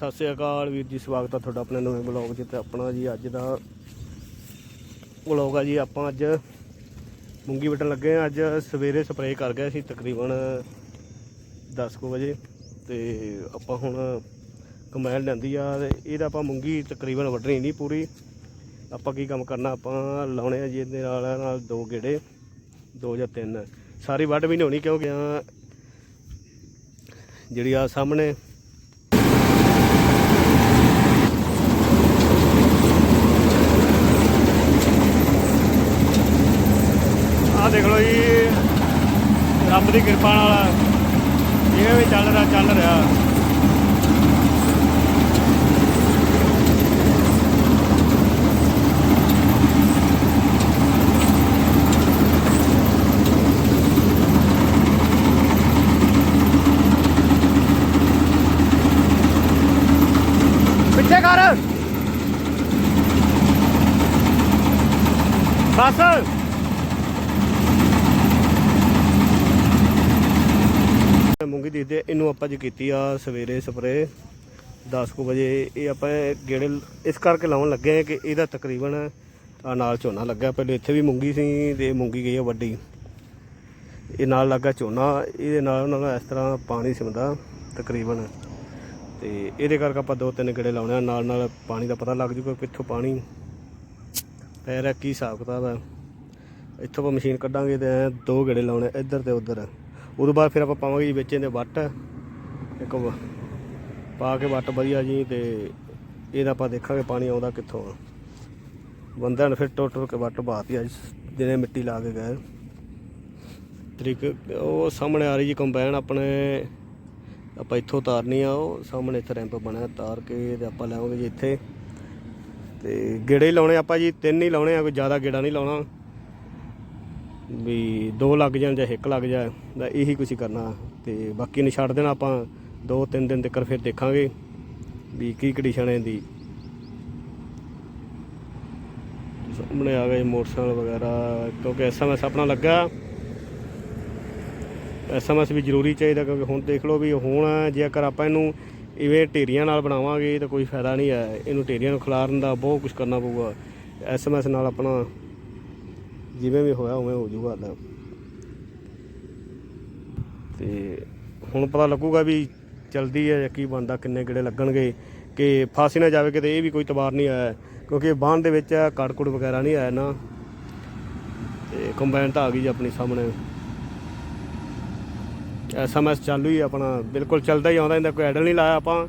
ਸਤਿ ਸ੍ਰੀ ਅਕਾਲ ਵੀਰ ਜੀ, ਸਵਾਗਤ ਆ ਤੁਹਾਡਾ ਆਪਣੇ ਨਵੇਂ ਬਲੌਗ 'ਚ ਤੇ ਆਪਣਾ ਜੀ ਅੱਜ ਦਾ ਬਲੌਗ ਆ ਜੀ, ਆਪਾਂ ਅੱਜ ਮੂੰਗੀ ਵਟਣ ਲੱਗੇ ਆ। ਅੱਜ ਸਵੇਰੇ ਸਪਰੇਅ ਕਰ ਗਏ ਸੀ ਤਕਰੀਬਨ 10 ਕੁ ਵਜੇ ਤੇ ਆਪਾਂ ਹੁਣ ਕੰਬਾਈਨ ਲੈਂਦੀ ਆ ਤੇ ਇਹਦਾ ਆਪਾਂ ਮੂੰਗੀ ਤਕਰੀਬਨ ਵੱਢਣੀ ਨਹੀਂ ਪੂਰੀ। ਆਪਾਂ ਕੀ ਕੰਮ ਕਰਨਾ, ਆਪਾਂ ਲਾਉਣੇ ਆ ਜੀ ਇਹਦੇ ਨਾਲ ਨਾਲ ਦੋ ਗੇੜੇ, ਦੋ ਜਾਂ ਤਿੰਨ। ਸਾਰੀ ਵੱਢ ਵੀ ਨਹੀਂ ਹੋਣੀ ਕਿਉਂਕਿ ਜਿਹੜੀ ਆ ਸਾਹਮਣੇ ਆ ਦੇਖ ਲਓ ਜੀ ਰੱਬ ਦੀ ਕਿਰਪਾ ਨਾਲ ਜਿਵੇਂ ਵੀ ਚੱਲ ਰਿਹਾ ਚੱਲ ਰਿਹਾ। ਪਿੱਛੇ ਕਰ। ਬਸ ਮੂੰਗੀ ਦੀ ਤੇ ਇਹਨੂੰ ਆਪਾਂ ਜੀ ਕੀਤੀ ਆ ਸਵੇਰੇ ਸਪਰੇ 10 ਕੁ ਵਜੇ। ਇਹ ਆਪਾਂ ਗੇੜੇ ਇਸ ਕਰਕੇ ਲਾਉਣ ਲੱਗੇ ਆ ਕਿ ਇਹਦਾ ਤਕਰੀਬਨ ਆ ਨਾਲ ਝੋਨਾ ਲੱਗਾ ਪਹਿਲੇ ਇੱਥੇ ਵੀ ਮੂੰਗੀ ਸੀ ਤੇ ਮੂੰਗੀ ਗਈ ਆ ਵੱਡੀ ਇਹ ਨਾਲ ਲੱਗਾ ਝੋਨਾ। ਇਹਦੇ ਨਾਲ ਉਹਨਾਂ ਦਾ ਇਸ ਤਰ੍ਹਾਂ ਪਾਣੀ ਸਿਮਦਾ ਤਕਰੀਬਨ। ਤੇ ਇਹਦੇ ਕਰਕੇ ਆਪਾਂ ਦੋ ਤਿੰਨ ਗੇੜੇ ਲਾਉਣੇ ਆ। ਨਾਲ ਨਾਲ ਪਾਣੀ ਦਾ ਪਤਾ ਲੱਗ ਜੂਗਾ ਕਿੱਥੋਂ ਪਾਣੀ। ਪੈ ਰਿਹਾ ਕੀ ਹਿਸਾਬ ਕਿਤਾਬ ਹੈ ਇੱਥੋਂ ਆਪਾਂ ਮਸ਼ੀਨ ਕੱਢਾਂਗੇ ਤੇ ਦੋ ਗੇੜੇ ਲਾਉਣੇ ਇੱਧਰ ਤੇ ਉੱਧਰ। ਤੋਂ ਬਾਅਦ ਫਿਰ ਆਪਾਂ ਪਾਵਾਂਗੇ ਜੀ ਵਿੱਚ ਇਹਦੇ ਵੱਟ। ਇੱਕ ਵ- ਪਾ ਕੇ ਵੱਟ ਵਧੀਆ ਜੀ ਤੇ ਇਹਦਾ ਆਪਾਂ ਦੇਖਾਂਗੇ ਪਾਣੀ ਆਉਂਦਾ ਕਿੱਥੋਂ ਆ। ਬੰਦਿਆਂ ਨੇ ਫਿਰ ਟੁੱਟ ਟੁੱਟ ਕੇ ਵੱਟ ਪਾਤੀ ਅੱਜ ਦਿਨੇ ਮਿੱਟੀ ਲਾ ਕੇ ਗਏ। ਤਰੀਕ ਉਹ ਸਾਹਮਣੇ ਆ ਰਹੀ ਜੀ ਕੰਬਾਈਨ ਆਪਣੇ। ਆਪਾਂ ਇੱਥੋਂ ਤਾਰਨੀ ਆ, ਉਹ ਸਾਹਮਣੇ ਇੱਥੇ ਰੈਂਪ ਬਣਿਆ ਤਾਰ ਕੇ ਤੇ ਆਪਾਂ ਲਾਵਾਂਗੇ ਜੀ ਇੱਥੇ। ਤੇ ਗੇੜੇ ਹੀ ਲਾਉਣੇ ਆਪਾਂ ਜੀ, ਤਿੰਨ ਹੀ ਲਾਉਣੇ ਆ, ਕੋਈ ਜ਼ਿਆਦਾ ਗੇੜਾ ਨਹੀਂ ਲਾਉਣਾ। ਵੀ ਦੋ ਲੱਗ ਜਾਣ ਜਾਂ ਇੱਕ ਲੱਗ ਜਾਏ ਤਾਂ ਇਹੀ ਕੁਛ ਕਰਨਾ। ਤੇ ਬਾਕੀ ਨੂੰ ਛੱਡ ਦੇਣਾ ਆਪਾਂ, ਦੋ ਤਿੰਨ ਦਿਨ ਤੱਕ ਫਿਰ ਦੇਖਾਂਗੇ ਵੀ ਕੀ ਕੰਡੀਸ਼ਨ ਹੈ ਇਹਦੀ। ਸਾਹਮਣੇ ਆ ਗਏ ਮੋਟਰਸਾਈਕਲ ਵਗੈਰਾ, ਕਿਉਂਕਿ ਐਸਐਮਐਸ ਆਪਣਾ ਲੱਗਾ। ਐਸਐਮਐਸ ਵੀ ਜ਼ਰੂਰੀ ਚਾਹੀਦਾ, ਕਿਉਂਕਿ ਹੁਣ ਦੇਖ ਲਓ ਵੀ ਹੁਣ ਜੇਕਰ ਆਪਾਂ ਇਹਨੂੰ ਇਵੇਂ ਢੇਰੀਆਂ ਨਾਲ ਬਣਾਵਾਂਗੇ ਤਾਂ ਕੋਈ ਫਾਇਦਾ ਨਹੀਂ ਹੈ। ਇਹਨੂੰ ਢੇਰੀਆਂ ਨੂੰ ਖਿਲਾਰਨ ਦਾ ਬਹੁਤ ਕੁਝ ਕਰਨਾ ਪਊਗਾ। ਐਸਐਮਐਸ ਨਾਲ ਆਪਣਾ ਜਿਵੇਂ ਵੀ ਹੋਇਆ, ਉਵੇਂ ਹੋ ਜਾਊਗਾ ਹੱਲ। ਤੇ ਹੁਣ ਪਤਾ ਲੱਗੂਗਾ ਵੀ ਚਲਦੀ ਹੈ ਜਾਂ ਕੀ ਬਣਦਾ, ਕਿੰਨੇ ਕਿਹੜੇ ਲੱਗਣਗੇ, ਕਿ ਫਾਸੀ ਨਾ ਜਾਵੇ ਕਿਤੇ, ਇਹ ਵੀ ਕੋਈ ਤਬਾਰ ਨਹੀਂ ਆਇਆ। ਕਿਉਂਕਿ ਬਾਣ ਦੇ ਵਿੱਚ ਕੜਕੁੜ ਵਗੈਰਾ ਨਹੀਂ ਆਇਆ ਨਾ। ਤੇ ਕੰਬਾਈਨ ਤਾਂ ਆ ਗਈ ਜੀ ਆਪਣੀ ਸਾਹਮਣੇ। ਐਸਐਮਐਸ ਚਾਲੂ ਹੀ ਆਪਣਾ, ਬਿਲਕੁਲ ਚੱਲਦਾ ਹੀ ਆਉਂਦਾ, ਇਹਦਾ ਕੋਈ ਐਡਲ ਨਹੀਂ ਲਾਇਆ ਆਪਾਂ।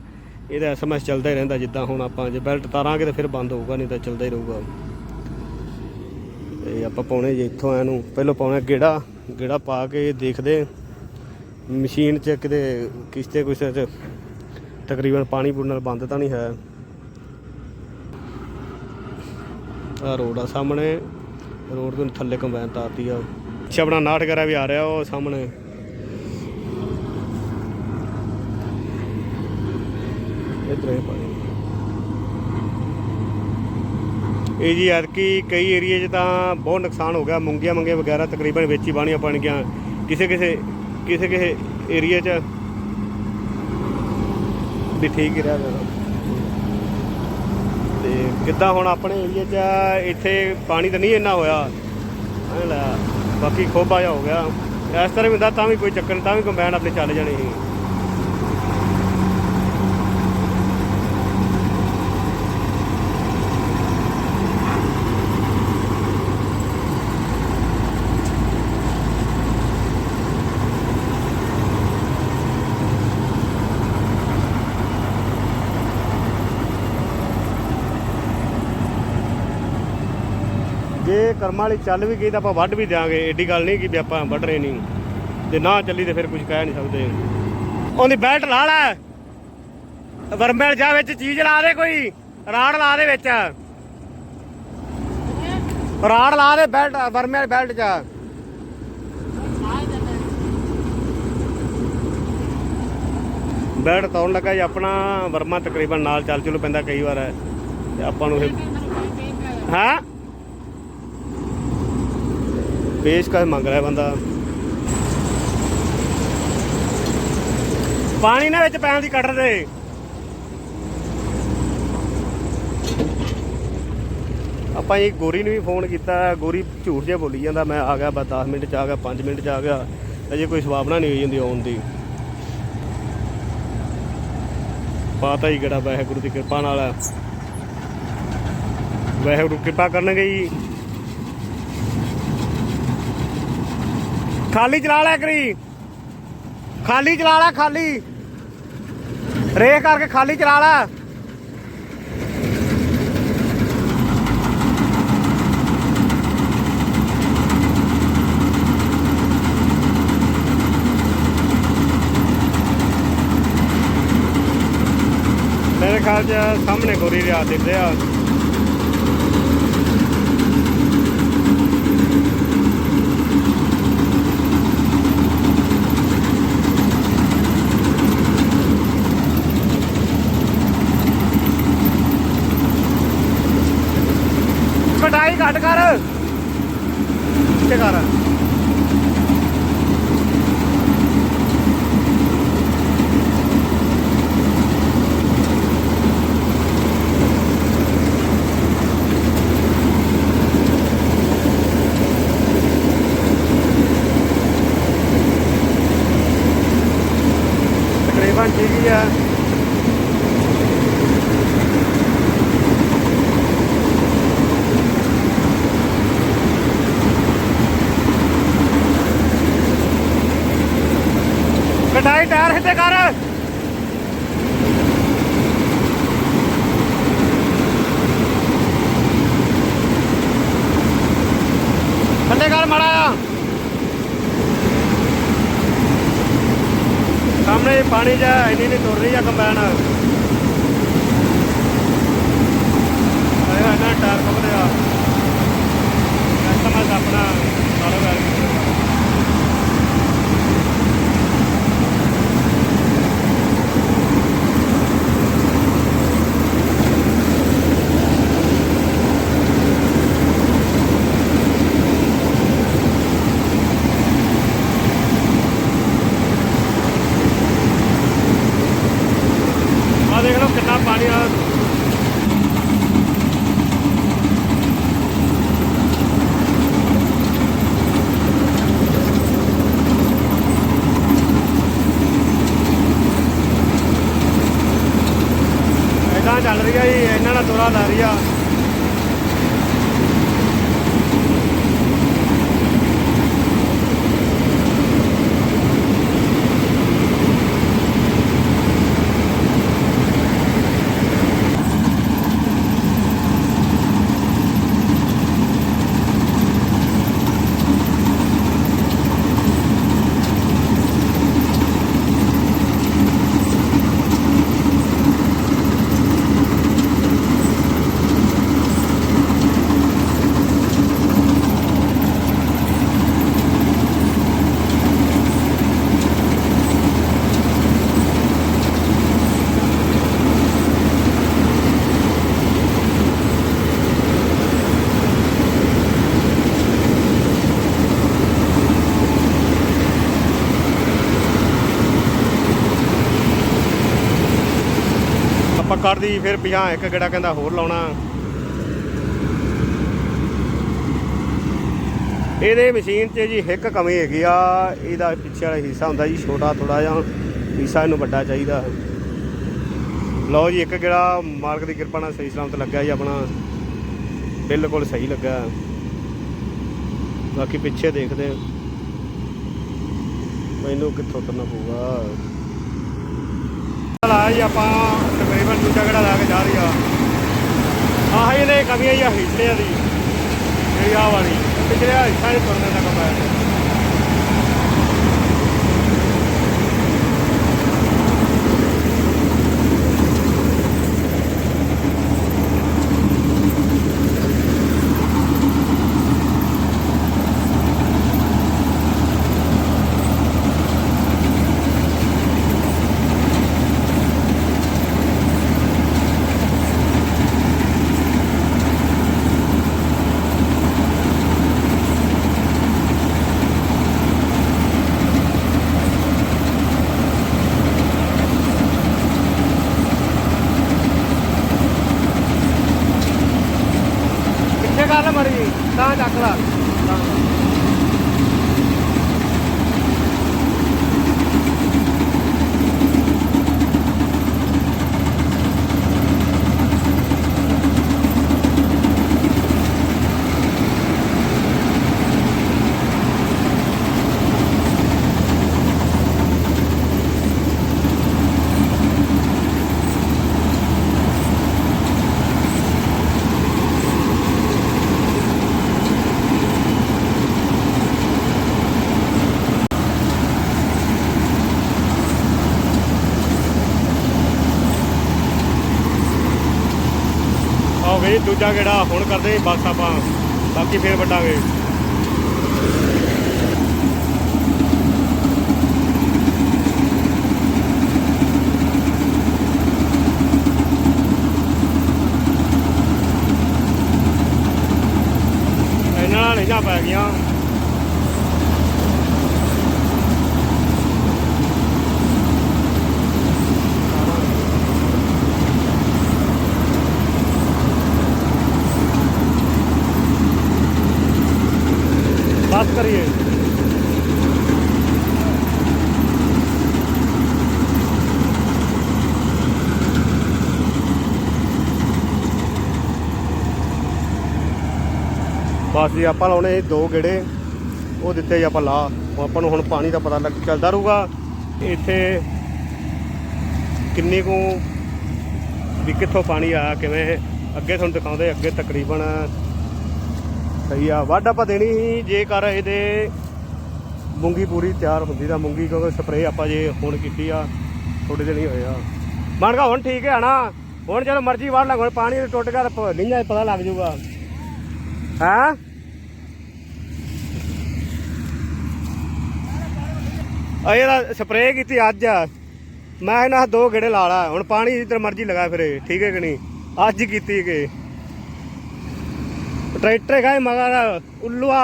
ਇਹਦਾ ਐਸਐਮਐਸ ਚੱਲਦਾ ਹੀ ਰਹਿੰਦਾ, ਜਿੱਦਾਂ ਹੁਣ ਆਪਾਂ ਜੇ ਬੈਲਟ ਤਾਰਾਂਗੇ ਤਾਂ ਫਿਰ ਬੰਦ ਹੋਊਗਾ, ਨਹੀਂ ਤਾਂ ਚੱਲਦਾ ਹੀ ਰਹੂਗਾ। ਤੇ ਆਪਾਂ ਪਾਉਣੇ ਜੇ ਇੱਥੋਂ ਆਇਆ ਨੂੰ। ਪਹਿਲਾਂ ਪਾਉਣਾ ਗੇੜਾ ਗੇੜਾ ਪਾ ਕੇ ਦੇਖਦੇ ਮਸ਼ੀਨ 'ਚ ਕਿਤੇ ਕਿਸ਼ਤੇ ਕਿਸੇ 'ਚ ਤਕਰੀਬਨ ਪਾਣੀ ਪੂਣ ਨਾਲ ਬੰਦ ਤਾਂ ਨਹੀਂ ਹੈ। ਆ ਰੋਡ ਆ ਸਾਹਮਣੇ। ਰੋਡ ਤੋਂ ਥੱਲੇ ਕੰਬਾਈਨ ਤਾਰਤੀ ਆ। ਪਿੱਛੇ ਆਪਣਾ ਨਾਟ ਵਗੈਰਾ ਵੀ ਆ ਰਿਹਾ ਉਹ ਸਾਹਮਣੇ। ਇੱਧਰ ਇਹ ਪਾਣੀ। ਇਹ ਜੀ ਐਤਕੀ ਕਈ ਏਰੀਏ 'ਚ ਤਾਂ ਬਹੁਤ ਨੁਕਸਾਨ ਹੋ ਗਿਆ, ਮੂੰਗੀਆਂ ਮੰਗੇ ਵਗੈਰਾ ਤਕਰੀਬਨ ਵਿੱਚ ਹੀ ਬਾਣੀਆਂ ਬਣ ਗਿਆ ਕਿਸੇ ਕਿਸੇ ਕਿਸੇ ਕਿਸੇ ਏਰੀਏ 'ਚ ਵੀ ਠੀਕ ਹੀ ਰਿਹਾ ਗਾ। ਤੇ ਕਿੱਦਾਂ ਹੁਣ ਆਪਣੇ ਏਰੀਏ 'ਚ ਇੱਥੇ ਪਾਣੀ ਤਾਂ ਨਹੀਂ ਇੰਨਾ ਹੋਇਆ। ਐਂ ਲੈ, ਬਾਕੀ ਖੋਬਾ ਜਿਹਾ ਹੋ ਗਿਆ। ਇਸ ਤਰ੍ਹਾਂ ਵੀ ਹੁੰਦਾ ਤਾਂ ਵੀ ਕੋਈ ਚੱਕਰ ਨਹੀਂ ਤਾਂ ਵੀ ਕੰਬਾਈਨ ਆਪਣੀ ਚੱਲ ਜਾਣੀ ਸੀ। ਜੇ ਕਰਮਾਂ ਵਾਲੀ ਚੱਲ ਵੀ ਗਈ ਤਾਂ ਆਪਾਂ ਵੱਢ ਵੀ ਦਿਆਂਗੇ। ਏਡੀ ਗੱਲ ਨਹੀਂ ਕਿ ਵੀ ਆਪਾਂ ਵੱਢ ਰਹੇ ਨਹੀਂ। ਜੇ ਨਾ ਚੱਲੀ ਤੇ ਫਿਰ ਕੁਝ ਕਹਿ ਨਹੀਂ ਸਕਦੇ। ਉਹਦੀ ਬੈਲਟ ਲਾ ਲੈ। ਵਰਮੇਲ ਜਾ ਵਿੱਚ ਚੀਜ਼ ਲਾ ਦੇ ਕੋਈ। ਰਾੜ ਲਾ ਦੇ ਵਿੱਚ। ਰਾੜ ਲਾ ਦੇ ਬੈਲਟ, ਵਰਮੇਲ ਬੈਲਟ 'ਚ। ਬੈਲਟ ਤਾਉਣ ਲੱਗਾ ਜੀ ਆਪਣਾ। ਵਰਮਾ ਤਕਰੀਬਨ ਨਾਲ ਚੱਲ ਚੁਲ ਪੈਂਦਾ ਕਈ ਵਾਰ। ਤੇ ਆਪਾਂ ਨੂੰ ਫਿਰ ਹਾਂ? ਪੇਸ਼ਕਸ਼ ਮੰਗ ਰਿਹਾ ਬੰਦਾ। ਪਾਣੀ ਨਾ ਵਿੱਚ ਪੈਣ ਦੀ ਕੱਢ ਦੇ। ਆਪਾਂ ਇਹ ਗੋਰੀ ਨੂੰ ਵੀ ਫੋਨ ਕੀਤਾ, ਗੋਰੀ ਝੂਠ ਜਿਹਾ ਬੋਲੀ ਜਾਂਦਾ, ਮੈਂ ਆ ਗਿਆ, ਬਸ 10 ਮਿੰਟ ਚ ਆ ਗਿਆ 5 ਮਿੰਟ ਚ ਆ ਗਿਆ, ਅਜੇ ਕੋਈ ਸਵਾਬਣਾ ਨਹੀਂ ਹੋਈ ਜਾਂਦੀ ਆਉਣ ਦੀ। ਪਾਤਾ ਹੀ ਕਿਹੜਾ, ਵਾਹਿਗੁਰੂ ਦੀ ਕਿਰਪਾ ਨਾਲ। ਵਾਹਿਗੁਰੂ ਕਿਰਪਾ ਕਰਨਗੇ ਜੀ। ਖਾਲੀ ਚਲਾ ਲਿਆ ਕਰੀ। ਖਾਲੀ ਚਲਾ ਲੈ ਖਾਲੀ। ਰੇਖ ਕਰਕੇ ਖਾਲੀ ਚਲਾ ਲੈ ਮੇਰੇ ਖਿਆਲ ਚ ਸਾਹਮਣੇ ਗੋਰੀ ਰਿਆ ਦਿੰਦੇ ਆ। ਘੱਟ ਕਰ। ਤੇ ਕਰ। ਤਕਰੀਬਨ ਠੀਕ ਹੀ ਆ ਕਟਾਈ ਟਾਇਰ ਹਿੱਤੇ ਕਰ ਥੱਲੇ ਕਰ ਮੜਾ ਆ ਸਾਹਮਣੇ ਪਾਣੀ ਜਾ ਇੰਨੀ ਨਹੀਂ ਤੁਰ ਰਹੀ ਆ ਕੰਬਾਈਨ ਆਇਆ ਨਾ ਟਾਇਰ ਖੋਲਿਆ ਕਸਟਮਰ ਆਪਣਾ ਸਾਰੇ ਵੈਲ ਆ ਦੇਖ ਲਓ ਕਿੰਨਾ ਪਾਣੀ ਆ ਇਦਾਂ ਚੱਲ ਰਹੀ ਆ ਜੀ ਇਹਨਾਂ ਨਾਲ ਤੁਰਾ ਲਾ ਰਹੀ ਆ। ਆਪਾਂ ਫਿਰ ਪਿਆ ਇੱਕ ਗੇੜਾ ਕਹਿੰਦਾ ਹੋਰ ਲਾਉਣਾ। ਇਹਦੇ ਮਸ਼ੀਨ 'ਚ ਜੀ ਇੱਕ ਕਮੀ ਹੈਗੀ ਆ, ਇਹਦਾ ਪਿੱਛੇ ਵਾਲਾ ਹਿੱਸਾ ਹੁੰਦਾ ਜੀ, ਛੋਟਾ ਥੋੜਾ ਜਿਹਾ, ਹਿੱਸਾ ਇਹਨੂੰ ਵੱਡਾ ਚਾਹੀਦਾ। ਲਓ ਜੀ, ਇੱਕ ਗੇੜਾ ਮਾਲਕ ਦੀ ਕਿਰਪਾ ਨਾਲ ਸਹੀ ਸਲਾਮਤ ਲੱਗਿਆ ਜੀ ਆਪਣਾ। ਬਿਲਕੁਲ ਸਹੀ ਲੱਗਾ। ਬਾਕੀ ਪਿੱਛੇ ਦੇਖਦੇ ਹਾਂ। ਮੈਨੂੰ ਕਿੱਥੋਂ ਤੁਰਨਾ ਪਊਗਾ। ਲਾ ਜੀ ਆਪਾਂ ਤਕਰੀਬਨ ਦੂਜਾ ਗੜਾ ਲਾ ਕੇ ਜਾ ਰਹੀ ਆ। ਆਹ ਇਹਦੇ ਕਮੀਆਂ ਜਾਂ ਹਿੱਸਿਆਂ ਦੀ ਇਹ ਆ ਵਾਲੀ। ਪਿਛਲੇ ਹਿੱਸਾ ਹੀ ਤੁਰਨੇ ਦਾ ਕਮਾਇਆ ਦੂਜਾ ਕਿਹੜਾ ਹੁਣ ਕਰਦੇ ਬਸ ਆਪਾਂ ਬਾਕੀ ਫੇਰ ਵੱਡਾਂਗੇ ਇਹਨਾਂ ਨਾਲ ਨਹੀਂ ਪੈ ਗਈਆਂ ਬਸ ਕਰੀਏ ਬਸ ਜੀ ਆਪਾਂ ਲਾਉਣੇ ਸੀ ਦੋ ਗੇੜੇ, ਉਹ ਦਿੱਤੇ ਜੀ ਆਪਾਂ ਲਾ ਆਪਾਂ ਨੂੰ ਹੁਣ ਪਾਣੀ ਦਾ ਪਤਾ ਲੱਗ ਚੱਲਦਾ ਰਹੂਗਾ। ਇੱਥੇ ਕਿੰਨੀ ਕੁ ਵੀ ਕਿੱਥੋਂ ਪਾਣੀ ਆਇਆ, ਕਿਵੇਂ ਅੱਗੇ ਤੁਹਾਨੂੰ ਦਿਖਾਉਂਦੇ, ਅੱਗੇ ਤਕਰੀਬਨ ਸਹੀ ਆ। ਵੱਢ ਆਪਾਂ ਦੇਣੀ ਸੀ, ਜੇਕਰ ਇਹਦੇ ਮੂੰਗੀ ਪੂਰੀ ਤਿਆਰ ਹੁੰਦੀ ਤਾਂ ਮੂੰਗੀ, ਕਿਉਂਕਿ ਸਪਰੇਅ ਆਪਾਂ ਜੇ ਹੁਣ ਕੀਤੀ ਆ ਥੋੜੇ ਦਿਨ ਹੀ ਹੋਏ ਆ। ਮੰਨਗਾ ਹੁਣ ਠੀਕ ਹੈ ਨਾ? ਹੁਣ ਜਦੋਂ ਮਰਜ਼ੀ ਵੱਢ ਲਾਂਗੇ ਹੁਣ ਪਾਣੀ ਟੁੱਟ ਗਿਆ ਤਾਂ ਨਹੀਂ ਜਾ ਪਤਾ ਲੱਗ ਜੂਗਾ ਹਾਂ? ਆ ਇਹਦਾ ਸਪਰੇਅ ਕੀਤੀ ਅੱਜ ਆ। ਮੈਂ ਇਹਨਾਂ ਦੋ ਗੇੜੇ ਲਾ ਲਾ, ਹੁਣ ਪਾਣੀ ਜਿੱਧਰ ਮਰਜ਼ੀ ਲਗਾ ਫਿਰੇ, ਠੀਕ ਹੈ ਕਿ ਨਹੀਂ? ਅੱਜ ਕੀਤੀ ਕਿ। ਟਰੈਕਟਰ ਗਾਏ ਮਗਰ ਉੱਲੂਆ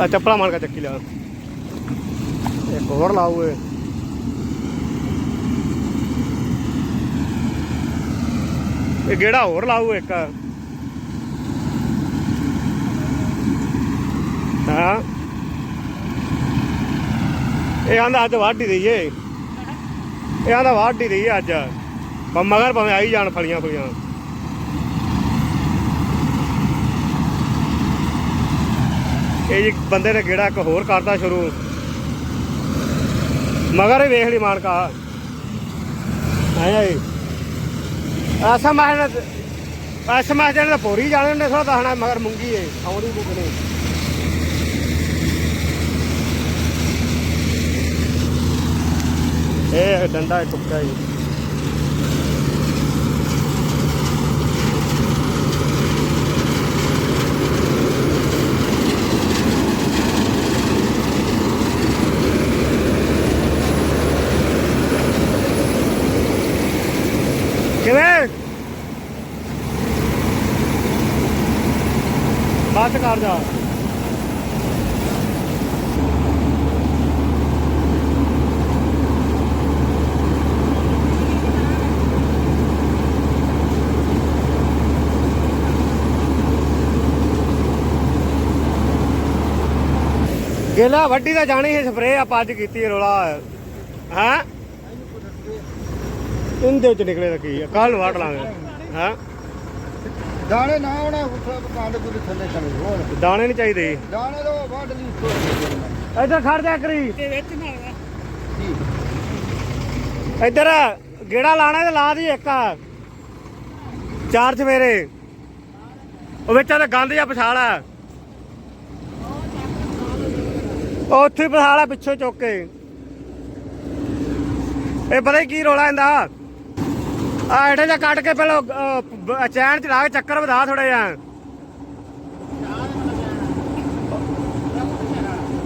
ਆ। ਚੱਪਲਾ ਮਾਰ ਕੇ ਚੱਕੀ ਲਿਆ। ਇੱਕ ਹੋਰ ਲਾਓ ਏ ਇਹ ਗੇੜਾ ਹੋਰ ਲਾਓ ਇੱਕ। ਇਹ ਆਂਦਾ ਅੱਜ ਵਾਢੀ ਦਈਏ ਇਹ ਆਂਦਾ ਵਾਢੀ ਦਈਏ ਅੱਜ। ਪਰ ਮਗਰ ਭਾਵੇਂ ਆਈ ਜਾਣ ਫਲੀਆਂ ਫਲੀਆਂ। ਇਹ ਜੀ ਬੰਦੇ ਨੇ ਗੇੜਾ ਇੱਕ ਹੋਰ ਕਰਤਾ ਸ਼ੁਰੂ। ਮਗਰ ਹੀ ਵੇਖ ਲਈ ਮਾਨਕਾ ਆਇਆ ਏ ਐਸਾ ਮਹਿਨਤ ਐਸਾ ਮੈਂ ਜਣੇ ਪੋਰੀ ਜਾਣੇ ਨੇ ਥੋੜਾ ਦੱਸਣਾ ਮਗਰ ਮੁੰਗੀ ਏ ਆਉਣੀ ਮੁੰਗਣੀ ਇਹ ਡੰਡਾ ਟੁੱਕਾ ਜੀ। ਕਿਵੇਂ? ਬਾਤ ਕਰ ਜਾ। ਗੇਲਾ ਵੱਡੀ ਤਾਂ ਜਾਣੀ ਹੈ ਸਪਰੇ ਆਪਾਂ ਅੱਜ ਕੀਤੀ ਹੈ ਰੋਲਾ। ਹਾਂ? ਇਹਦੇ ਚ ਨਿਕਲੇ ਤਾਂ ਕੀ ਆ? ਕੱਲ ਵਾਟ ਲਾਂਗੇ। ਹਾਂ? ਦਾਣੇ ਨਾ ਹੋਣਾ ਉੱਥੇ ਕੰਡ ਕੋਈ ਥੱਲੇ ਚਲੇ ਹੋਰ। ਦਾਣੇ ਨਹੀਂ ਚਾਹੀਦੇ। ਦਾਣੇ ਤੋਂ ਵੱਢ ਲਈ ਉੱਤੋਂ ਇੱਧਰ ਖੜ ਜਾ ਕਰੀ ਕੀ? ਇੱਧਰ ਗੇੜਾ ਲਾਣਾ ਤੇ ਲਾ ਦੀ ਇੱਕ। ਚਾਰ ਸਵੇਰੇ ਉਹ ਵਿੱਚ ਤਾਂ ਗੰਦ ਜਾਂ ਪਛਾਲਾ ਉਹ ਉੱਥੇ ਪਛਾਲਾ ਪਿੱਛੋਂ ਚੁੱਕ ਕੇ। ਇਹ ਪਤਾ ਕੀ ਰੋਲਾ ਇਹਦਾ। ਆ ਇਹਦੇ ਜਾਂ ਕੱਢ ਕੇ ਪਹਿਲਾਂ ਚੈਨ ਚ ਲਾ ਕੇ ਚੱਕਰ ਵਧਾ ਥੋੜਾ ਜਿਹਾ।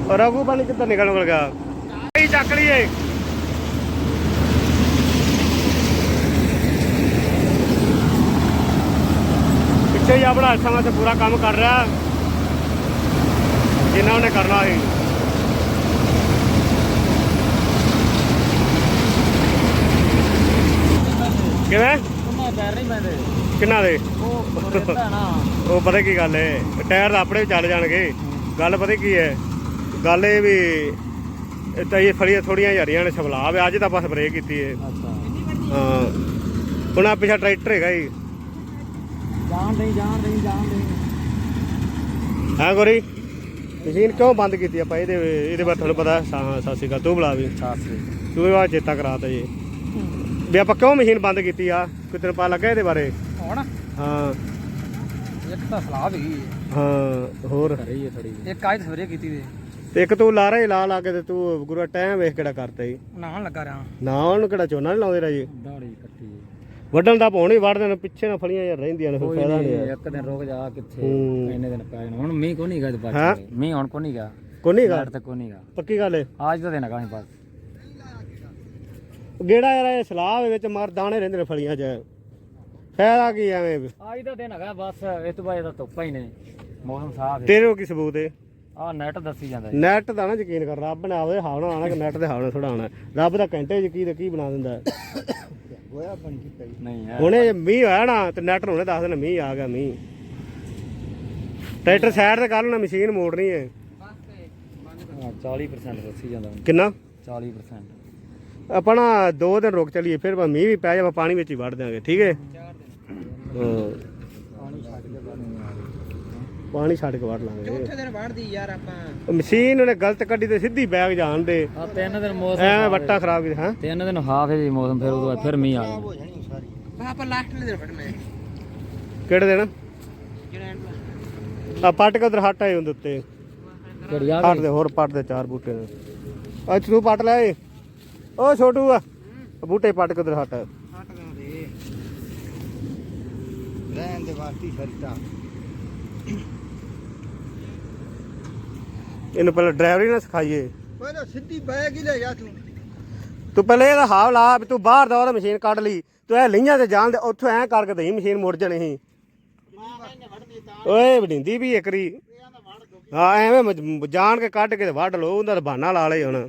ਉਹ ਰਘੂ ਪਾਣੀ ਕਿੱਧਰ ਨਿਕਲਣ ਵਲਗਾ ਇਹ ਚੱਕ ਲਈਏ। ਪਿੱਛੇ ਹੀ ਆਪਣਾ ਸਮਾਂ ਤੇ ਪੂਰਾ ਕੰਮ ਕਰ ਰਿਹਾ। ਜਿੰਨਾ ਉਹਨੇ ਕਰਨਾ ਸੀ। ਕਿਵੇਂ? ਉਹਨਾਂ ਪੈਰ ਨਹੀਂ ਪੈਂਦੇ। ਕਿੰਨਾ ਦੇ? ਉਹ ਰੇਤਾ ਨਾ ਉਹ ਪਤਾ ਕੀ ਗੱਲ ਏ ਟਾਇਰ ਤਾਂ ਆਪਣੇ ਵੀ ਚੱਲ ਜਾਣਗੇ। ਗੱਲ ਪਤਾ ਕੀ ਹੈ ਗੱਲ ਇਹ ਵੀ ਇਹ ਤਾਂ ਇਹ ਫੜੀਆਂ ਥੋੜੀਆਂ ਹਜ਼ਾਰੀਆਂ ਨੇ ਸਬਲਾਬ ਹੈ ਅੱਜ ਤਾਂ ਆਪਾਂ ਸਪਰੇਅ ਕੀਤੀ ਹੈ ਅੱਛਾ। ਹਾਂ। ਹੁਣ ਆ ਪਿਛਾ ਟਰੈਕਟਰ ਹੈਗਾ ਜੀ। ਜਾਣ ਨਹੀਂ ਜਾਣ ਨਹੀਂ ਜਾਣ ਨਹੀਂ ਹਾਂ ਗੋਰੀ ਮਸ਼ੀਨ ਕਿਉਂ ਬੰਦ ਕੀਤੀ ਆਪਾਂ? ਇਹਦੇ ਇਹਦੇ ਬਾਰੇ ਤੁਹਾਨੂੰ ਪਤਾ ਹਾਂ ਸ਼੍ਰੀ ਅਕਾਲ ਤੂੰ ਬੁਲਾ ਵੀ। ਸਾਸਰੀ ਤੂੰ ਇਹ ਬਾਤ ਚੇਤਾ ਕਰਾਤਾ ਜੀ। ਵੀ ਆਪਾਂ ਕਿਉਂ ਮਸ਼ੀਨ ਬੰਦ ਕੀਤੀ ਆ? ਕੋਈ ਤੈਨੂੰ ਪਤਾ ਲੱਗਾ ਇਹਦੇ ਬਾਰੇ? ਹੁਣ ਹਾਂ। ਇੱਕ ਤਾਂ ਸਲਾਹ ਵੀ। ਹਾਂ ਹੋਰ? ਰਹੀ ਹੈ ਥੋੜੀ ਇੱਕ ਆਇਤ ਸਵੇਰੇ ਕੀਤੀ ਤੇ। ਤੇ ਇੱਕ ਤੂੰ ਲਾਰਾ ਹੀ ਲਾ ਲਾ ਕੇ ਤੇ ਤੂੰ ਗੁਰੂ ਟਾਈਮ ਵੇਖ ਕਿਹੜਾ ਕਰਤਾ ਜੀ ਨਾਹਣ ਲੱਗਾ ਰਿਹਾ। ਨਾ ਉਹਨੂੰ ਕਿਹੜਾ ਝੋਨਾ ਨਹੀਂ ਲਾਉਂਦੇ ਰਾਜੀ? ਦਾੜੀ ਕੱਟੀ ਵੱਢਣ ਦਾ ਪਾਉਣੀ ਵੱਢਦੇ ਨੇ ਪਿੱਛੇ ਨਾ ਫਲੀਆਂ ਯਾਰ ਰਹਿੰਦੀਆਂ ਨੇ ਕੋਈ ਫਾਇਦਾ ਨਹੀਂ ਇੱਕ ਦਿਨ ਰੁਕ ਜਾ ਕਿੱਥੇ? ਹੂੰ। ਇੰਨੇ ਦਿਨ ਪੈ ਜਾਣ। ਹੁਣ ਮੀਂਹ ਕੋ ਨਹੀਂ ਗਾ ਤੇ ਹੈਂ? ਮੀਂਹ ਹੁਣ ਕੋ ਨਹੀਂ ਗਾ। ਕੋਈ ਨਹੀਂ ਗਾ? ਤੇ ਕੋ ਨਹੀਂ ਗਾ। ਪੱਕੀ ਗੱਲ ਏ? ਅੱਜ ਦਾ ਦਿਨ ਹੈਗਾ ਨਹੀਂ ਬਸ। ਗੇੜਾ ਯਾਰ ਇਹ ਸਲਾਹ ਦੇ ਵਿੱਚ ਮਾਰ ਦਾਣੇ ਰਹਿੰਦੇ ਨੇ ਫਲੀਆਂ 'ਚ। ਫਾਇਦਾ ਕੀ ਐਵੇਂ? ਅੱਜ ਦਾ ਦਿਨ ਹੈਗਾ ਬਸ ਇਸ ਤੋਂ ਬਾਅਦ ਤਾਂ ਧੁੱਪਾਂ ਹੀ ਨੇ। ਮੌਸਮ ਸਾਫ਼ ਹੈ। ਤੇਰੇ ਕੋਲ ਕੀ ਸਬੂਤ ਏ? ਆ ਨੈਟ ਦੱਸੀ ਜਾਂਦਾ ਜੀ। ਨੈਟ ਦਾ ਨਾ ਯਕੀਨ ਕਰ ਰੱਬ ਨੇ ਆਪਦੇ ਹਾਵਣਾ ਆਣਾ ਕਿ ਨੈਟ ਦੇ ਹਾਵਣਾ ਥੋੜਾ ਆਣਾ। ਰੱਬ ਦਾ ਘੰਟੇ 'ਚ ਕੀ ਤੇ ਕੀ ਬਣਾ ਦਿੰਦਾ। ਨਹੀਂ ਹੈ। ਹੁਣੇ ਜੇ ਮੀਂਹ ਹੋਇਆ ਨਾ ਤੇ ਨੈਟ ਨੂੰ ਹੁਣੇ ਦੱਸ ਦੇਣਾ ਮੀਂਹ ਆ ਗਿਆ ਮੀਂਹ। ਟਰੈਕਟਰ ਸਾਈਡ ਤੇ ਕੱਲ ਨਾ ਮਸ਼ੀਨ ਮੋੜਨੀ ਏ। ਹਾਂ, 40% ਦੱਸੀ ਜਾਂਦਾ ਹੁਣ। ਕਿੰਨਾ? 40% ਆਪਣਾ ਦੋ ਦਿਨ ਰੁਕ ਚਲੀਏ ਫਿਰ ਬਾ ਮੀਂਹ ਵੀ ਪੈ ਜਾਵਾ ਪਾਣੀ ਵਿੱਚ ਹੀ ਵੜ ਦਿਆਂਗੇ ਠੀਕ ਹੈ? ਪਾਣੀ ਛੱਡ ਕੇ ਵੜ ਲਾਂਗੇ। ਦਿਨ ਵੜਦੀ ਯਾਰ ਆਪਾਂ। ਮਸ਼ੀਨ ਉਹਨੇ ਗਲਤ ਕੱਢੀ ਤੇ ਸਿੱਧੀ ਬੈਗ ਜਾਣ ਦੇ। ਆ ਤਿੰਨ ਦਿਨ ਮੌਸਮ ਐਵੇਂ ਵੱਟਾ ਖਰਾਬ ਕੀਤਾ ਹਾਂ? ਤਿੰਨ ਦਿਨ ਹਾਫ ਹੈ ਜੀ ਮੌਸਮ ਫਿਰ ਉਦੋਂ ਬਾਅਦ ਫਿਰ ਮੀਂਹ ਆ ਜਾਣਾ ਹੋ ਜਾਣੀ ਸਾਰੀ। ਆਪਾਂ ਲਾਸਟ ਵਾਲੇ ਦਿਨ ਵੜਨਾ ਕਿਹੜੇ ਦਿਨ? ਆ ਪੱਟ ਕੇ ਉਧਰ ਹੱਟ ਆਏ ਹੁੰਦੇ ਉੱਤੇ। ਹੱਟ ਦੇ ਹੋਰ ਪੱਟ ਦੇ ਚਾਰ ਬੂਟੇ। ਅੱਜ ਤੂੰ ਪੱਟ ਲੈ। ਓ ਛੋਟੂ ਆ। ਬੂਟੇ ਪੱਟ ਕੇ ਉਧਰ ਹੱਟ। ਰਹਿਣ ਦੇ ਵਾਸਤੀ ਸਰਿਤਾ ਇਹਨੂੰ ਪਹਿਲਾਂ ਡਰਾਈਵਰੀ ਨਾ ਸਿਖਾਈਏ। ਪਹਿਲਾਂ ਸਿੱਧੀ ਬੈਗ ਹੀ ਲੈ ਜਾ ਤੂੰ। ਤੂੰ ਪਹਿਲੇ ਇਹਦਾ ਹਾਵ ਲਾ ਵੀ ਤੂੰ ਬਾਹਰ ਦਾ ਉਹਦਾ ਮਸ਼ੀਨ ਕੱਢ ਲਈ। ਤੂੰ ਇਹ ਲਈਆਂ ਤੇ ਜਾਣ ਦੇ ਉੱਥੋਂ ਐ ਕਰਕੇ ਦਈ ਮਸ਼ੀਨ ਮੁੜ ਜਾਣੀ ਸੀ। ਓਏ ਵਡਿੰਦੀ ਵੀ ਇੱਕਰੀ ਹਾਂ, ਐਵੇਂ ਮਜ- ਜਾਣ ਕੇ ਕੱਢ ਕੇ ਤੇ ਵੱਢ ਲੋ ਉਹਦਾ ਤਾਂ ਬਹਾਨਾ ਲਾ ਲਈ ਹੁਣ।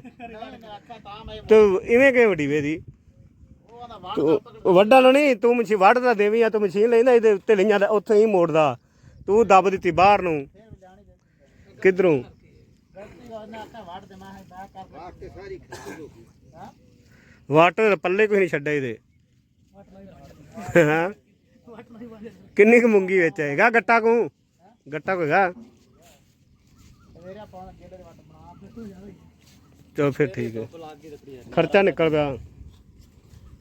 ਤੂੰ ਇਵੇਂ ਕਿਵੇਂ ਵਡੀਵੇ ਦੀ? ਤੂੰ ਵੱਡਾ ਲੋ ਨਹੀਂ, ਤੂੰ ਮਸ਼ੀਨ ਵੱਢਦਾ ਦੇਵੀਂ ਆ, ਤੂੰ ਮਸ਼ੀਨ ਲੈਂਦਾ ਇਹਦੇ ਉੱਤੇ ਲਈਆਂ ਤੇ ਉੱਥੇ ਹੀ ਮੋੜਦਾ। ਤੂੰ ਦੱਬ ਦਿੱਤੀ ਬਾਹਰ ਨੂੰ। ਕਿਧਰੋਂ? ਵਾਸਤੇ ਸਾਰੀ ਵਾਟਰ ਪੱਲੇ ਕੋਈ ਨਹੀਂ ਛੱਡਿਆ ਇਹਦੇ। ਹੈਂ? ਕਿੰਨੀ ਕੁ ਮੂੰਗੀ ਵਿੱਚ ਹੈਗਾ ਗੱਟਾ ਕੋ? ਗੱਟਾ ਕੋ ਚਲੋ ਫਿਰ ਠੀਕ ਹੈ। ਖਰਚਾ ਨਿਕਲ ਪਿਆ।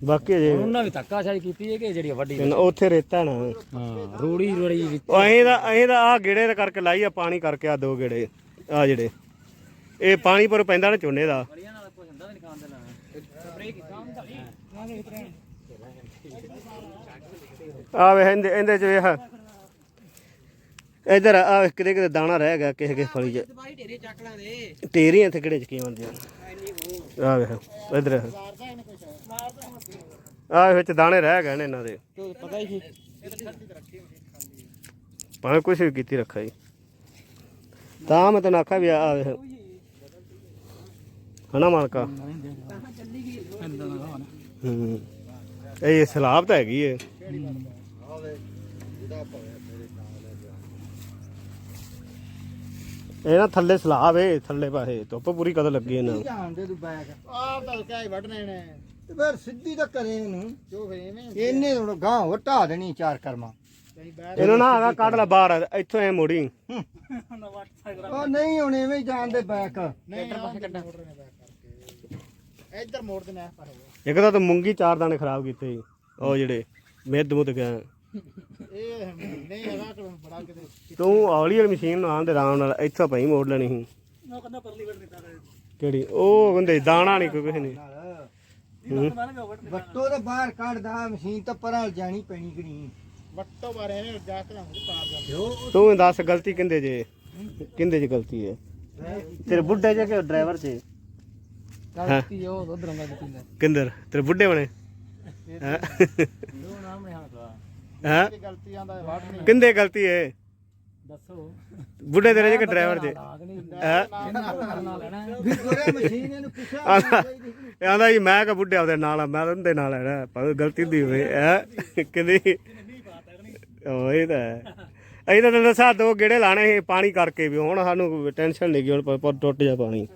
ਬਾਕੀ ਅਜੇ ਉਹਨਾਂ ਵੀ ਧੱਕਾਸ਼ਾਹੀ ਕੀਤੀ ਹੈ ਕਿ ਜਿਹੜੀ ਵੱਡੀ ਉੱਥੇ ਰੇਤਾ ਨਾ। ਹਾਂ ਰੂੜੀ ਰੂੜੀ ਵਿੱਚ। ਅਸੀਂ ਦਾ ਅਸੀਂ ਦਾ ਆ ਗੇੜੇ ਦਾ ਕਰਕੇ ਲਾਈ ਆ ਪਾਣੀ ਕਰਕੇ ਆ ਦੋ ਗੇੜੇ ਆ ਜਿਹੜੇ। ਇਹ ਪਾਣੀ ਪਰ ਪੈਂਦਾ ਨਾ ਝੋਨੇ ਦਾ। ਆ ਵੇ ਇਹਦੇ ਇਹਦੇ ਚ ਵੇਖ। ਇਧਰ ਆ ਕਿਤੇ ਕਿਤੇ ਦਾਣਾ ਰਹਿ ਗਿਆ ਕਿਸੇ ਕਿਸੇ ਫਲੀ ਚ। ਦਵਾਈ ਢੇਰੇ ਚੱਕ ਤੇ ਕਿਹੜੇ ਚ ਕੀ ਹੁੰਦੀਆਂ ਆ? ਵੇਖ ਇਧਰ ਆ। ਵਿੱਚ ਦਾਣੇ ਰਹਿ ਗਏ ਨੇ ਇਹਨਾਂ ਦੇ। ਪਤਾ ਹੀ ਭਾਵੇਂ ਕੁਛ ਵੀ ਕੀਤੀ ਰੱਖਾ ਜੀ। ਤਾਂ ਮੈਂ ਤੈਨੂੰ ਆਖਿਆ ਵੀ ਆ ਵੇਖ। ਹਨਾ ਮਾਲਕਾ? ਹੂੰ। ਇਹ ਸਲਾਬ ਤਾਂ ਹੈਗੀ ਏ ਆਵੇ ਜਿਹਦਾ ਭਾਵੇਂ ਤੇਰੇ ਨਾਲ ਲੈ ਜਾ ਇਹ ਨਾ ਥੱਲੇ ਸਲਾਬ ਏ ਥੱਲੇ ਪਾਸੇ ਧੁੱਪ ਪੂਰੀ ਕਦੋਂ ਲੱਗੀ ਇਹਨਾਂ ਨੂੰ? ਧਿਆਨ ਦੇ ਤੂੰ ਬੈਗ ਆਪ ਤਾਂ ਕਾਇ ਵੱਢਣੇ ਨੇ। ਤੇ ਫਿਰ ਸਿੱਧੀ ਤਾਂ ਕਰੇ ਇਹਨੂੰ। ਜੋ ਫੇ ਐਵੇਂ ਇਹਨੇ ਹੁਣ ਗਾਂ ਵਟਾ ਦੇਣੀ ਚਾਰ ਕਰਮਾ। ਇਹਨੂੰ ਨਾ ਆਗਾ ਕੱਢ ਲੈ ਬਾਹਰ ਇੱਥੋਂ ਐ ਮੋੜੀ। ਉਹ ਨਹੀਂ ਹੁਣ ਐਵੇਂ ਹੀ ਜਾਣ ਦੇ ਬੈਕ। ਇੱਧਰ ਮੋੜ ਦੇਣਾ ਪਰ ਇੱਕ ਤਾਂ ਤੂੰ ਮੂੰਗੀ ਚਾਰ ਦਾਣੇ ਖਰਾਬ ਕੀਤੇ ਸੀ। ਉਹ ਜਿਹੜੇ ਮਿੱਧ ਮੁੱਧ ਗਿਆ ਇਹ ਨਹੀਂ ਹੈਗਾ ਕਿ ਬੜਾ ਕਿਤੇ ਤੂੰ ਹੌਲੀ ਵਾਲੀ ਮਸ਼ੀਨ ਨਾਲ ਆਂਦੇ ਆਰਾਮ ਨਾਲ ਇੱਥੋਂ ਪਈ ਮੋੜ ਲੈਣੀ ਸੀ। ਕਿਹੜੀ? ਉਹ ਕਹਿੰਦੇ ਦਾਣਾ ਨਹੀਂ ਕੋਈ ਕਿਸੇ ਨੇ। ਵੱਟੋ ਤਾਂ ਬਾਹਰ ਕੱਢਦਾ ਮਸ਼ੀਨ ਤਾਂ ਪਰਾਂ ਜਾਣੀ ਪੈਣੀ ਕਿ ਨਹੀਂ। ਵੱਟੋ ਬਾਰੇ ਜਾ ਕੇ ਲਾਉਂਦੇ ਪਾਰ ਤੂੰ ਦੱਸ ਗਲਤੀ ਕਿੰਦੇ ਜੇ ਕਿੰਦੇ ਚ ਗਲਤੀ ਹੈ ਤੇਰੇ ਬੁੱਢੇ ਜੇ ਕਿ ਡਰਾਈਵਰ ਚ ਗਲਤੀ ਉਹ ਉਧਰੋਂ ਗਲਤੀ ਲੈ ਕਿੰਦਰ ਤੇਰੇ ਬੁੱਢੇ ਬਣੇ? ਹੈਂ? ਦੋ ਨਾਮ ਨੇ ਹਾਂ ਹੈਂ? ਗਲਤੀਆਂ ਦਾ ਵਾਟ ਨਹੀਂ। ਕਿੰਦੇ ਗਲਤੀ ਹੈ ਦੱਸੋ। ਬੁੱਢੇ ਤੇਰੇ ਜੇ। ਕਿ ਡਰਾਈਵਰ ਨਹੀਂ ਹੈਂ? ਲੈਣਾ ਗੋਰੇ ਮਸ਼ੀਨ ਇਹਨੂੰ ਪੁੱਛਿਆ ਆਂਦਾ ਇਹ ਆਂਦਾ ਜੀ ਮੈਂ ਕਾ ਬੁੱਢੇ ਆਪਦੇ ਨਾਲ ਆ ਮੈਂ ਤਾਂ ਉਹਦੇ ਨਾਲ ਹੈ ਪਰ ਗਲਤੀ ਦੀ ਹੋਵੇ ਹੈ? ਕਿੰਦੀ ਉਹ ਇਹ ਤਾਂ ਅਸੀਂ ਤਾਂ ਤੈਨੂੰ ਦੱਸਾਂ ਦੋ ਗੇੜੇ ਲਾਣੇ ਸੀ ਪਾਣੀ ਕਰਕੇ ਵੀ ਹੁਣ ਸਾਨੂੰ ਟੈਨਸ਼ਨ ਨਹੀਂ ਗਈ ਹੁਣ ਪ- ਪ- ਟੁੱਟ ਜਾ ਪਾਣੀ।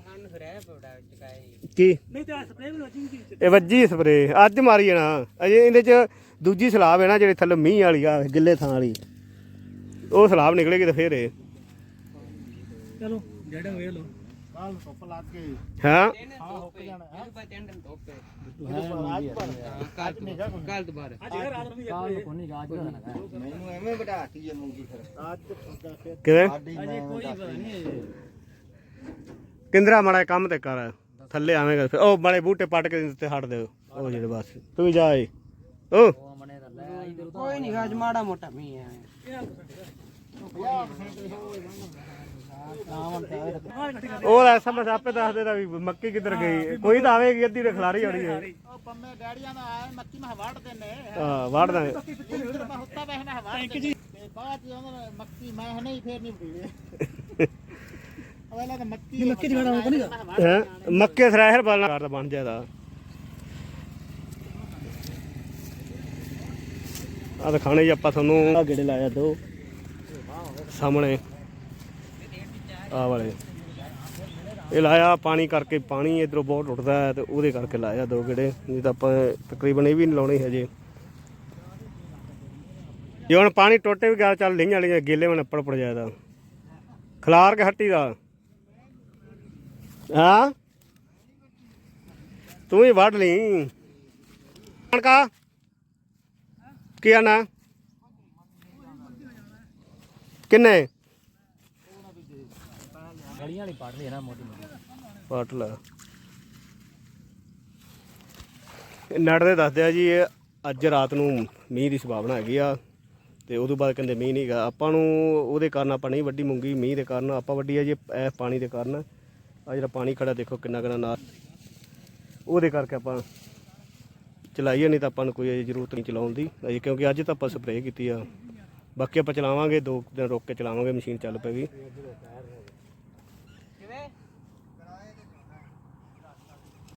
ਕੀ? ਨਹੀਂ ਤੇ ਸਪਰੇਅ ਵੀ ਵੱਜੀ ਇਹ ਵੱਜੀ ਸਪਰੇ ਅੱਜ ਮਾਰੀ ਜਾਣਾ। ਅਜੇ ਇਹਦੇ ਚ ਦੂਜੀ ਸਲਾਬ ਹੈ ਨਾ ਜਿਹੜੇ ਥੱਲੇ ਮੀਂਹ ਵਾਲੀ ਆ ਗਿੱਲੇ ਥਾਂ ਵਾਲੀ। ਉਹ ਸਲਾਬ ਨਿਕਲੇਗੀ ਤਾਂ ਫੇਰ ਇਹ। ਚਲੋ ਜਿਹੜਾ ਵੇਖ ਲਓ। ਕੱਲ ਧੁੱਪ ਲੱਗ ਕੇ ਹਾਂ? ਹਾਂ ਹੁੱਕ ਜਾਣਾ ਹੈ ਕੱਲ ਦੁਬਾਰਾ ਅੱਜ ਰਾਤ ਨੂੰ ਵੀ ਕੱਲ ਨੂੰ ਕੋਈ ਗਾਜ ਦਾ ਲਗਾ ਮੈਨੂੰ ਐਵੇਂ ਵਧਾਤੀ ਹੈ ਮੂੰਗੀ ਫਿਰ ਅੱਜ ਕਿਵੇਂ? ਸਾਡੀ ਮੈਂ ਕੋਈ ਪਤਾ ਨਹੀਂ ਕਿੰਦਰਾ ਮਾੜਾ ਕੰਮ ਤੇ ਕਰ। ਥੱਲੇ ਆਵੇਂਗਾ ਫਿਰ। ਉਹ ਬੜੇ ਬੂਟੇ ਪੱਟ ਕੇ ਤੇ ਹਟ ਦੇ। ਉਹ ਜਿਹੜੇ ਬਸ। ਤੂੰ ਜਾ ਏ। ਓ। ਉਹ ਕੋਈ ਨਹੀਂ ਗਾਜ ਮਾੜਾ ਮੋਟਾ ਮੀ ਹੈ ਉਹ ਐਸਾ ਬਸ ਆਪੇ ਦੱਸ ਦੇਦਾ ਵੀ ਮੱਕੀ ਕਿੱਧਰ ਗਈ। ਕੋਈ ਤਾਂ ਆਵੇਗੀ ਅੱਧੀ ਤੇ ਖਲਾਰੀ ਆਣੀ ਹੈ। ਉਹ ਪੰਮੇ ਡੈਡੀਆਂ ਦਾ ਆਇਆ ਮੱਕੀ ਮੈਂ ਵੜ ਦਿੰਨੇ ਹਾਂ ਵਾੜ ਦਾਂਗੇ। ਹੁੱਤਾ ਬਹਿ ਨਾ ਵੜ ਤੇ ਬਾਅਦ ਚ ਉਹਨਾਂ ਮੱਕੀ ਮੈਂ ਨਹੀਂ ਫੇਰ ਨਹੀਂ ਬੁੜੀ ਅਵੇਲਾ ਤਾਂ ਮੱਕੀ ਮੱਕੀ ਦੀ ਗੜਾ ਨਹੀਂ ਹੈਂ? ਮੱਕੇ ਸਰਾਹਰ ਬਾਲਣਾ ਕਰਦਾ ਬਣ ਜਾਦਾ ਆ ਤਾਂ ਖਾਣੇ ਜੀ ਆਪਾਂ ਤੁਹਾਨੂੰ। ਆ ਗੇੜੇ ਲਾਇਆ ਦੋ। ਸਾਹਮਣੇ। ਆ ਵਾਲੇ। ਇਹ ਲਾਇਆ ਪਾਣੀ ਕਰਕੇ, ਪਾਣੀ ਇਧਰੋਂ ਬਹੁਤ ਉੱਠਦਾ ਹੈ ਤੇ ਉਹਦੇ ਕਰਕੇ ਲਾਇਆ ਦੋ ਗੇੜੇ। ਨਹੀਂ ਤਾਂ ਆਪਾਂ ਤਕਰੀਬਨ ਇਹ ਵੀ ਨਹੀਂ ਲਾਉਣੇ ਹਜੇ। ਜੇ ਹੁਣ ਪਾਣੀ ਟੁੱਟੇ ਵੀ ਗਿਆ, ਚੱਲ ਲਈਆਂ ਵਾਲੀਆਂ ਗੇਲੇ ਮਨ ਅੱਪੜ ਪੜ ਜਾਦਾ ਖਲਾਰ ਕੇ ਹੱਟੀ ਦਾ। ਹਾਂ? ਤੂੰ ਹੀ ਵੱਢ ਲਈ। ਕਣਕਾ ਕੀ ਆਣਾ ਕਿੰਨੇ? ਗਲੀਆਂ ਵਾਲੀ ਪੜ ਨਾ ਮੋਟੀ ਮੋਟੀ। ਪਟ ਲੈ। ਨੜ ਦੇ ਦੱਸਦੇ ਆ ਜੀ ਇਹ ਅੱਜ ਰਾਤ ਨੂੰ ਮੀਂਹ ਦੀ ਸੰਭਾਵਨਾ ਹੈਗੀ ਆ ਤੇ ਉਦੋਂ ਬਾਅਦ ਕਹਿੰਦੇ ਮੀਂਹ ਨਹੀਂਗਾ ਆਪਾਂ ਨੂੰ ਉਹਦੇ ਕਾਰਨ ਆਪਾਂ ਨਹੀਂ ਵੱਡੀ ਮੂੰਗੀ ਮੀਂਹ ਦੇ ਕਾਰਨ ਆਪਾਂ ਵੱਡੀ ਆ ਜੀ ਇਹ ਪਾਣੀ ਦੇ ਕਾਰਨ। ਆ ਜਿਹੜਾ ਪਾਣੀ ਖੜਾ ਦੇਖੋ ਕਿੰਨਾ ਕਿੰਨਾ ਨਾਲ ਉਹਦੇ ਕਰਕੇ ਆਪਾਂ ਚਲਾਈਏ, ਨਹੀਂ ਤਾਂ ਆਪਾਂ ਨੂੰ ਕੋਈ ਅਜੇ ਜ਼ਰੂਰਤ ਨਹੀਂ ਚਲਾਉਣ ਦੀ। ਅਜੇ ਕਿਉਂਕਿ ਅੱਜ ਤਾਂ ਆਪਾਂ ਸਪਰੇਅ ਕੀਤੀ ਆ। ਬਾਕੀ ਆਪਾਂ ਚਲਾਵਾਂਗੇ, ਦੋ ਕੁ ਦਿਨ ਰੁਕ ਕੇ ਚਲਾਵਾਂਗੇ, ਮਸ਼ੀਨ ਚੱਲ ਪਏਗੀ।